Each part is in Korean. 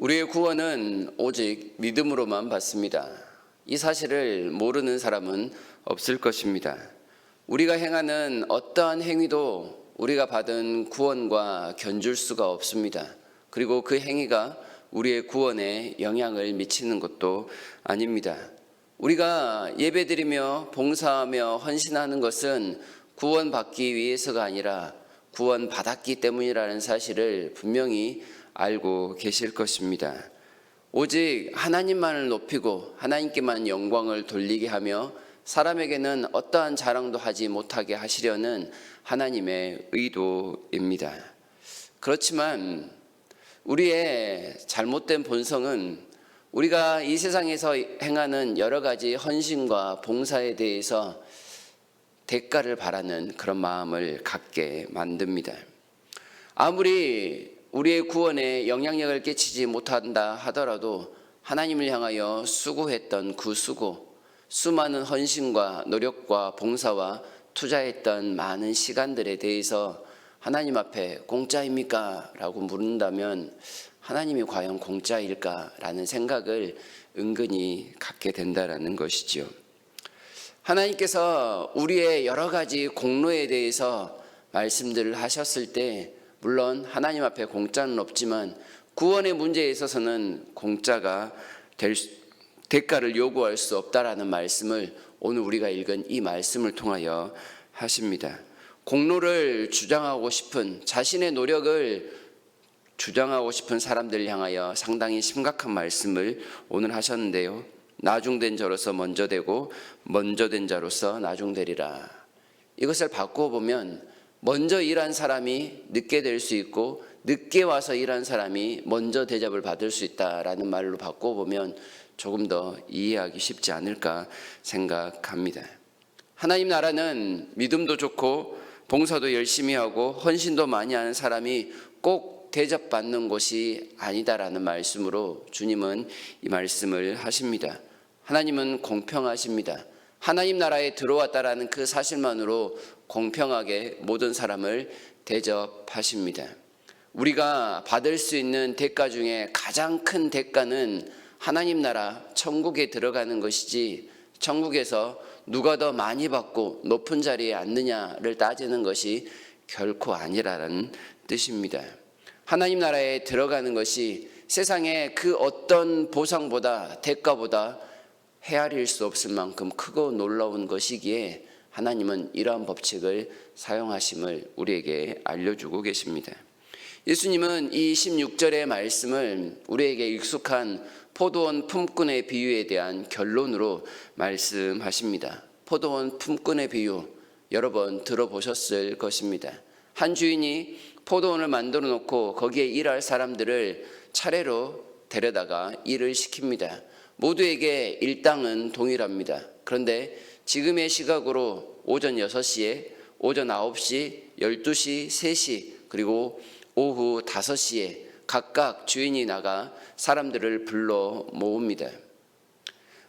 우리의 구원은 오직 믿음으로만 받습니다. 이 사실을 모르는 사람은 없을 것입니다. 우리가 행하는 어떠한 행위도 우리가 받은 구원과 견줄 수가 없습니다. 그리고 그 행위가 우리의 구원에 영향을 미치는 것도 아닙니다. 우리가 예배드리며 봉사하며 헌신하는 것은 구원받기 위해서가 아니라 구원받았기 때문이라는 사실을 분명히 알고 계실 것입니다. 오직 하나님만을 높이고 하나님께만 영광을 돌리게 하며 사람에게는 어떠한 자랑도 하지 못하게 하시려는 하나님의 의도입니다. 그렇지만 우리의 잘못된 본성은 우리가 이 세상에서 행하는 여러 가지 헌신과 봉사에 대해서 대가를 바라는 그런 마음을 갖게 만듭니다. 아무리 우리의 구원에 영향력을 끼치지 못한다 하더라도 하나님을 향하여 수고했던 그 수고, 수많은 헌신과 노력과 봉사와 투자했던 많은 시간들에 대해서 하나님 앞에 공짜입니까? 라고 물은다면 하나님이 과연 공짜일까? 라는 생각을 은근히 갖게 된다라는 것이죠. 하나님께서 우리의 여러 가지 공로에 대해서 말씀들을 하셨을 때 물론 하나님 앞에 공짜는 없지만 구원의 문제에 있어서는 공짜가 될 수- 대가를 요구할 수 없다라는 말씀을 오늘 우리가 읽은 이 말씀을 통하여 하십니다. 공로를 주장하고 싶은 자신의 노력을 주장하고 싶은 사람들을 향하여 상당히 심각한 말씀을 오늘 하셨는데요. 나중된 자로서 먼저 되고 먼저 된 자로서 나중되리라. 이것을 바꾸어 보면 먼저 일한 사람이 늦게 될 수 있고 늦게 와서 일한 사람이 먼저 대접을 받을 수 있다라는 말로 바꾸어 보면 조금 더 이해하기 쉽지 않을까 생각합니다. 하나님 나라는 믿음도 좋고 봉사도 열심히 하고 헌신도 많이 하는 사람이 꼭 대접받는 곳이 아니다라는 말씀으로 주님은 이 말씀을 하십니다. 하나님은 공평하십니다. 하나님 나라에 들어왔다라는 그 사실만으로 공평하게 모든 사람을 대접하십니다. 우리가 받을 수 있는 대가 중에 가장 큰 대가는 하나님 나라 천국에 들어가는 것이지 천국에서 누가 더 많이 받고 높은 자리에 앉느냐를 따지는 것이 결코 아니라는 뜻입니다. 하나님 나라에 들어가는 것이 세상의 그 어떤 보상보다 대가보다 헤아릴 수 없을 만큼 크고 놀라운 것이기에 하나님은 이러한 법칙을 사용하심을 우리에게 알려주고 계십니다. 예수님은 이 16절의 말씀을 우리에게 익숙한 포도원 품꾼의 비유에 대한 결론으로 말씀하십니다. 포도원 품꾼의 비유 여러 번 들어보셨을 것입니다. 한 주인이 포도원을 만들어 놓고 거기에 일할 사람들을 차례로 데려다가 일을 시킵니다. 모두에게 일당은 동일합니다. 그런데 지금의 시각으로 오전 6시에, 오전 9시, 12시, 3시, 그리고 오후 5시에 각각 주인이 나가 사람들을 불러 모읍니다.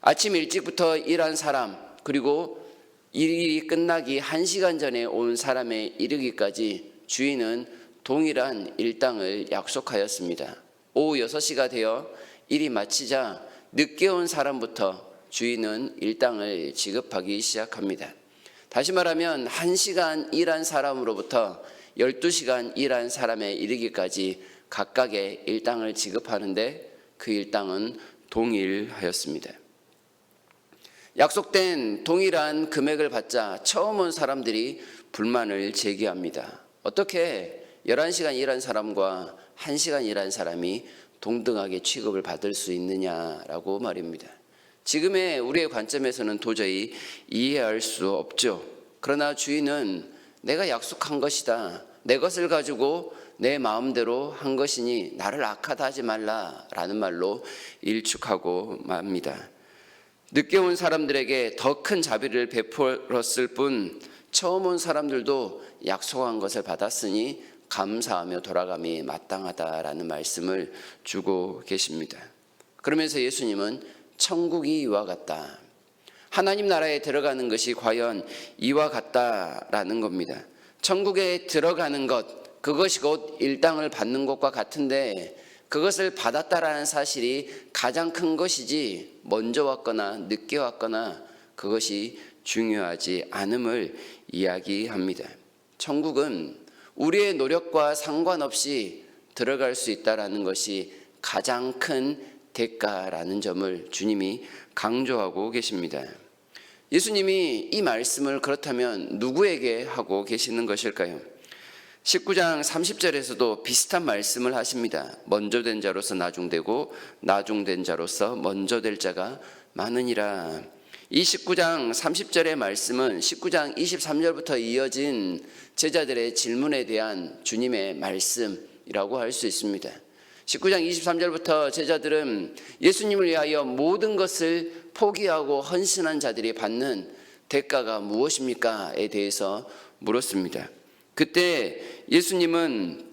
아침 일찍부터 일한 사람, 그리고 일이 끝나기 1시간 전에 온 사람에 이르기까지 주인은 동일한 일당을 약속하였습니다. 오후 6시가 되어 일이 마치자 늦게 온 사람부터 주인은 일당을 지급하기 시작합니다. 다시 말하면 1시간 일한 사람으로부터 12시간 일한 사람에 이르기까지 각각의 일당을 지급하는데 그 일당은 동일하였습니다. 약속된 동일한 금액을 받자 처음 온 사람들이 불만을 제기합니다. 어떻게 11시간 일한 사람과 1시간 일한 사람이 동등하게 취급을 받을 수 있느냐라고 말입니다. 지금의 우리의 관점에서는 도저히 이해할 수 없죠. 그러나 주인은 내가 약속한 것이다. 내 것을 가지고 내 마음대로 한 것이니 나를 악하다 하지 말라라는 말로 일축하고 맙니다. 늦게 온 사람들에게 더 큰 자비를 베풀었을 뿐 처음 온 사람들도 약속한 것을 받았으니 감사하며 돌아감이 마땅하다라는 말씀을 주고 계십니다. 그러면서 예수님은 천국이 이와 같다. 하나님 나라에 들어가는 것이 과연 이와 같다라는 겁니다. 천국에 들어가는 것, 그것이 곧 일당을 받는 것과 같은데 그것을 받았다라는 사실이 가장 큰 것이지 먼저 왔거나 늦게 왔거나 그것이 중요하지 않음을 이야기합니다. 천국은 우리의 노력과 상관없이 들어갈 수 있다라는 것이 가장 큰 대가라는 점을 주님이 강조하고 계십니다. 예수님이 이 말씀을 그렇다면 누구에게 하고 계시는 것일까요? 19장 30절에서도 비슷한 말씀을 하십니다. 먼저 된 자로서 나중되고 나중된 자로서 먼저 될 자가 많으니라. 이 19장 30절의 말씀은 19장 23절부터 이어진 제자들의 질문에 대한 주님의 말씀이라고 할 수 있습니다. 19장 23절부터 제자들은 예수님을 위하여 모든 것을 포기하고 헌신한 자들이 받는 대가가 무엇입니까?에 대해서 물었습니다. 그때 예수님은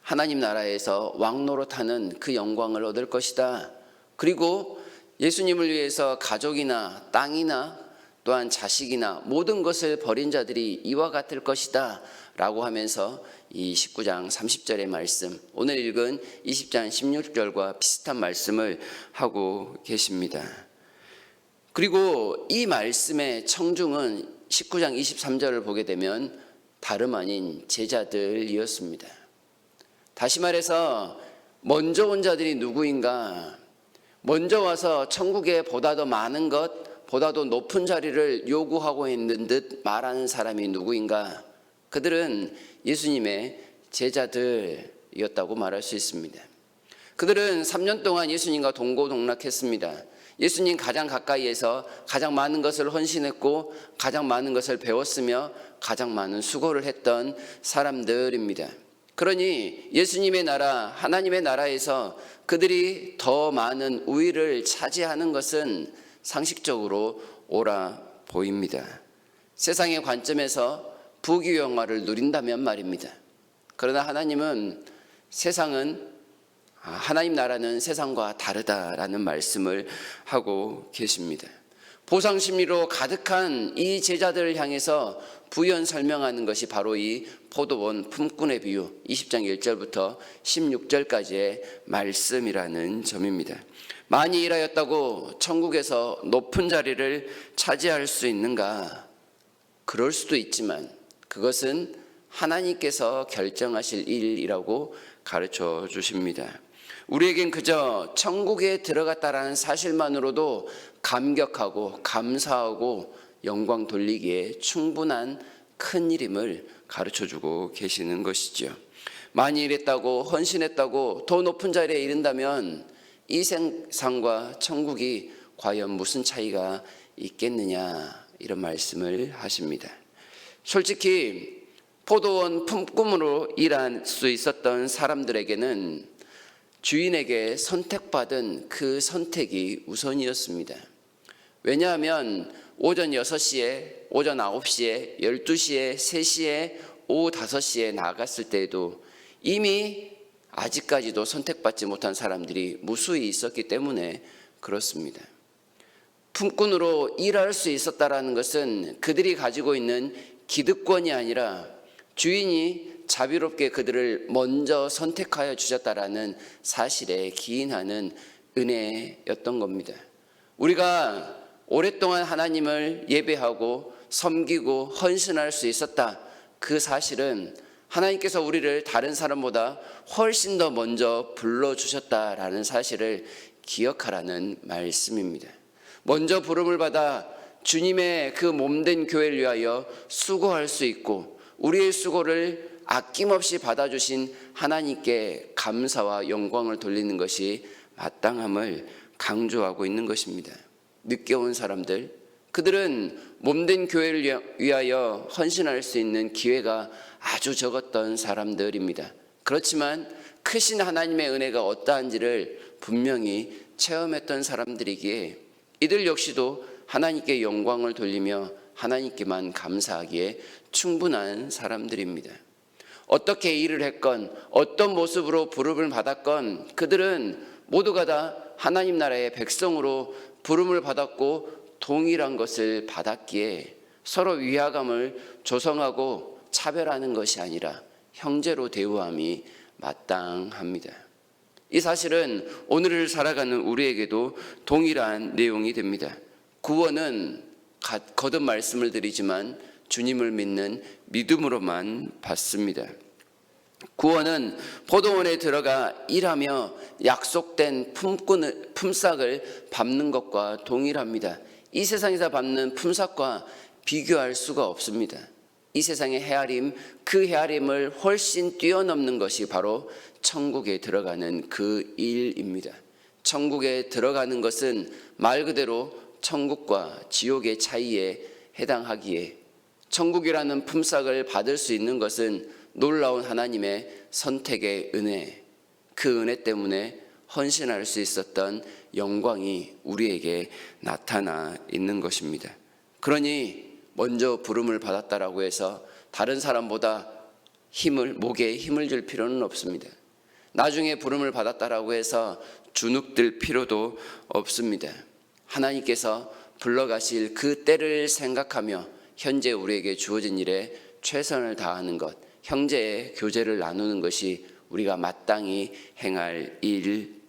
하나님 나라에서 왕노릇하는 그 영광을 얻을 것이다. 그리고 예수님을 위해서 가족이나 땅이나 또한 자식이나 모든 것을 버린 자들이 이와 같을 것이다. 라고 하면서 이 19장 30절의 말씀, 오늘 읽은 20장 16절과 비슷한 말씀을 하고 계십니다. 그리고 이 말씀의 청중은 19장 23절을 보게 되면 다름 아닌 제자들이었습니다. 다시 말해서 먼저 온 자들이 누구인가? 먼저 와서 천국에 보다 더 많은 것, 보다 더 높은 자리를 요구하고 있는 듯 말하는 사람이 누구인가? 그들은 예수님의 제자들이었다고 말할 수 있습니다. 그들은 3년 동안 예수님과 동고동락했습니다. 예수님 가장 가까이에서 가장 많은 것을 헌신했고 가장 많은 것을 배웠으며 가장 많은 수고를 했던 사람들입니다. 그러니 예수님의 나라, 하나님의 나라에서 그들이 더 많은 우위를 차지하는 것은 상식적으로 옳아 보입니다. 세상의 관점에서 부귀영화를 누린다면 말입니다. 그러나 하나님은 세상은 아, 하나님 나라는 세상과 다르다라는 말씀을 하고 계십니다. 보상 심리로 가득한 이 제자들을 향해서 부연 설명하는 것이 바로 이 포도원 품꾼의 비유 20장 1절부터 16절까지의 말씀이라는 점입니다. 많이 일하였다고 천국에서 높은 자리를 차지할 수 있는가? 그럴 수도 있지만 그것은 하나님께서 결정하실 일이라고 가르쳐 주십니다. 우리에겐 그저 천국에 들어갔다라는 사실만으로도 감격하고 감사하고 영광 돌리기에 충분한 큰 일임을 가르쳐 주고 계시는 것이죠. 많이 일했다고 헌신했다고 더 높은 자리에 이른다면 이 세상과 천국이 과연 무슨 차이가 있겠느냐 이런 말씀을 하십니다. 솔직히 포도원 품꾼으로 일할 수 있었던 사람들에게는 주인에게 선택받은 그 선택이 우선이었습니다. 왜냐하면 오전 6시에, 오전 9시에, 12시에, 3시에, 오후 5시에 나갔을 때에도 이미 아직까지도 선택받지 못한 사람들이 무수히 있었기 때문에 그렇습니다. 품꾼으로 일할 수 있었다라는 것은 그들이 가지고 있는 기득권이 아니라 주인이 자비롭게 그들을 먼저 선택하여 주셨다라는 사실에 기인하는 은혜였던 겁니다. 우리가 오랫동안 하나님을 예배하고 섬기고 헌신할 수 있었다. 그 사실은 하나님께서 우리를 다른 사람보다 훨씬 더 먼저 불러주셨다라는 사실을 기억하라는 말씀입니다. 먼저 부름을 받아 주님의 그 몸된 교회를 위하여 수고할 수 있고 우리의 수고를 아낌없이 받아주신 하나님께 감사와 영광을 돌리는 것이 마땅함을 강조하고 있는 것입니다. 늦게 온 사람들, 그들은 몸된 교회를 위하여 헌신할 수 있는 기회가 아주 적었던 사람들입니다. 그렇지만 크신 하나님의 은혜가 어떠한지를 분명히 체험했던 사람들이기에 이들 역시도 하나님께 영광을 돌리며 하나님께만 감사하기에 충분한 사람들입니다. 어떻게 일을 했건 어떤 모습으로 부름을 받았건 그들은 모두가 다 하나님 나라의 백성으로 부름을 받았고 동일한 것을 받았기에 서로 위화감을 조성하고 차별하는 것이 아니라 형제로 대우함이 마땅합니다. 이 사실은 오늘을 살아가는 우리에게도 동일한 내용이 됩니다. 구원은 가- 거듭 말씀을 드리지만 주님을 믿는 믿음으로만 받습니다. 구원은 포도원에 들어가 일하며 약속된 품꾼을, 품삯을 밟는 것과 동일합니다. 이 세상에서 밟는 품삯과 비교할 수가 없습니다. 이 세상의 헤아림, 그 헤아림을 훨씬 뛰어넘는 것이 바로 천국에 들어가는 그 일입니다. 천국에 들어가는 것은 말 그대로 천국과 지옥의 차이에 해당하기에 천국이라는 품삯을 받을 수 있는 것은 놀라운 하나님의 선택의 은혜, 그 은혜 때문에 헌신할 수 있었던 영광이 우리에게 나타나 있는 것입니다. 그러니 먼저 부름을 받았다라고 해서 다른 사람보다 힘을 목에 힘을 줄 필요는 없습니다. 나중에 부름을 받았다라고 해서 주눅들 필요도 없습니다. 하나님께서 불러가실 그 때를 생각하며 현재 우리에게 주어진 일에 최선을 다하는 것, 형제의 교제를 나누는 것이 우리가 마땅히 행할 일,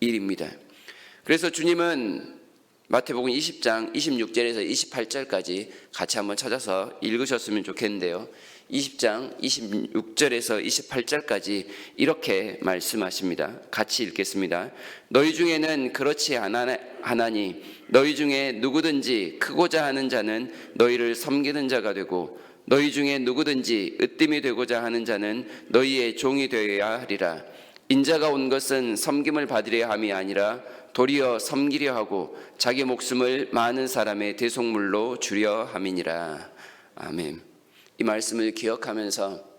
일입니다. 그래서 주님은 마태복음 20장 26절에서 28절까지 같이 한번 찾아서 읽으셨으면 좋겠는데요. 20장 26절에서 28절까지 이렇게 말씀하십니다. 같이 읽겠습니다. 너희 중에는 그렇지 하나니 너희 중에 누구든지 크고자 하는 자는 너희를 섬기는 자가 되고 너희 중에 누구든지 으뜸이 되고자 하는 자는 너희의 종이 되어야 하리라. 인자가 온 것은 섬김을 받으려 함이 아니라 도리어 섬기려 하고 자기 목숨을 많은 사람의 대속물로 주려 함이니라. 아멘. 이 말씀을 기억하면서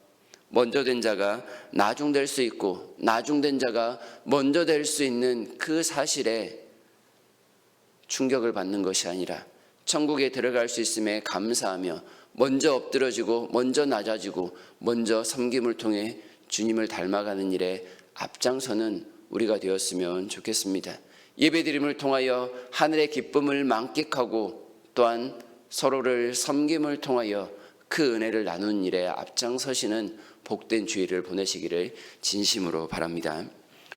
먼저 된 자가 나중될 수 있고 나중된 자가 먼저 될 수 있는 그 사실에 충격을 받는 것이 아니라 천국에 들어갈 수 있음에 감사하며 먼저 엎드러지고 먼저 낮아지고 먼저 섬김을 통해 주님을 닮아가는 일에 앞장서는 우리가 되었으면 좋겠습니다. 예배드림을 통하여 하늘의 기쁨을 만끽하고 또한 서로를 섬김을 통하여 그 은혜를 나누는 일에 앞장서시는 복된 주의를 보내시기를 진심으로 바랍니다.